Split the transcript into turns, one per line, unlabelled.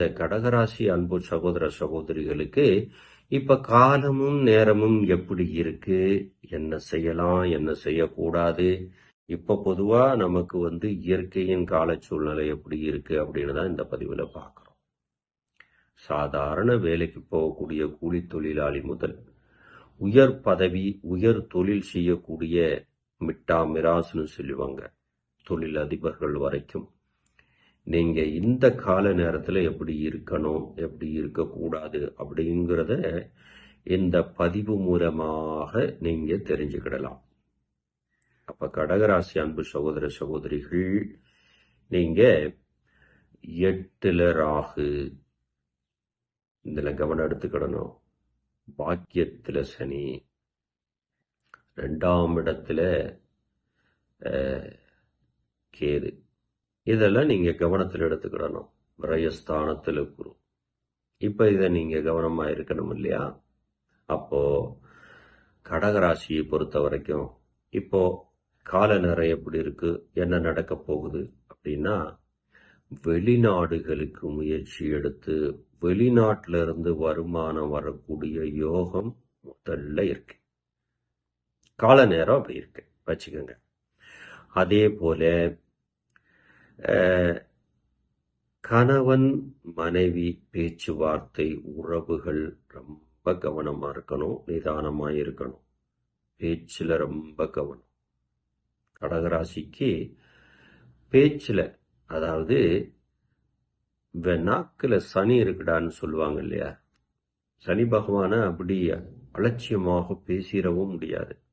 இந்த கடகராசி அன்பு சகோதர சகோதரிகளுக்கு இப்ப காலமும் நேரமும் எப்படி இருக்கு? என்ன செய்யலாம்? என்ன செய்யக்கூடாது? இப்ப பொதுவா நமக்கு வந்து இயற்கையின் கால சூழ்நிலை எப்படி இருக்கு அப்படின்னு தான் இந்த பதிவுல பார்க்கிறோம். சாதாரண வேலைக்கு போகக்கூடிய கூலி தொழிலாளி முதல் உயர் பதவி உயர் தொழில் செய்யக்கூடிய மிட்டா மிராஸ்னு சொல்லுவாங்க தொழில் அதிபர்கள் வரைக்கும். நீங்கள் இந்த கால நேரத்தில் எப்படி இருக்கணும் எப்படி இருக்கக்கூடாது அப்படிங்கிறத இந்த பதிவு மூலமாக நீங்கள் தெரிஞ்சுக்கிடலாம். அப்போ கடகராசி அன்பு சகோதர சகோதரிகள் நீங்கள் எட்டில் ராகு. இதில் கவனம் எடுத்துக்கிடணும். பாக்கியத்தில் சனி. ரெண்டாம் இடத்துல கேது. இதெல்லாம் நீங்க கவனத்தில் எடுத்துக்கிடணும். பிரயஸ்தானத்தில் குரு. இப்போ இதை நீங்க கவனமா இருக்கணும் இல்லையா? அப்போ கடகராசியை பொறுத்த வரைக்கும் இப்போ கால எப்படி இருக்கு? என்ன நடக்க போகுது? அப்படின்னா வெளிநாடுகளுக்கு முயற்சி எடுத்து வெளிநாட்டில இருந்து வருமானம் வரக்கூடிய யோகம் முதல்ல இருக்கு. கால நேரம் அப்படி இருக்கு. வச்சுக்கோங்க. அதே போல கணவன் மனைவி பேச்சுவார்த்தை உறவுகள் ரொம்ப கவனமா இருக்கணும் நிதானமா இருக்கணும். பேச்சுல ரொம்ப கவனம். கடகராசிக்கு பேச்சுல அதாவது இந்த சனி இருக்குடான்னு சொல்லுவாங்க இல்லையா? சனி பகவானை அப்படி அலட்சியமாக பேசிடவும் முடியாது.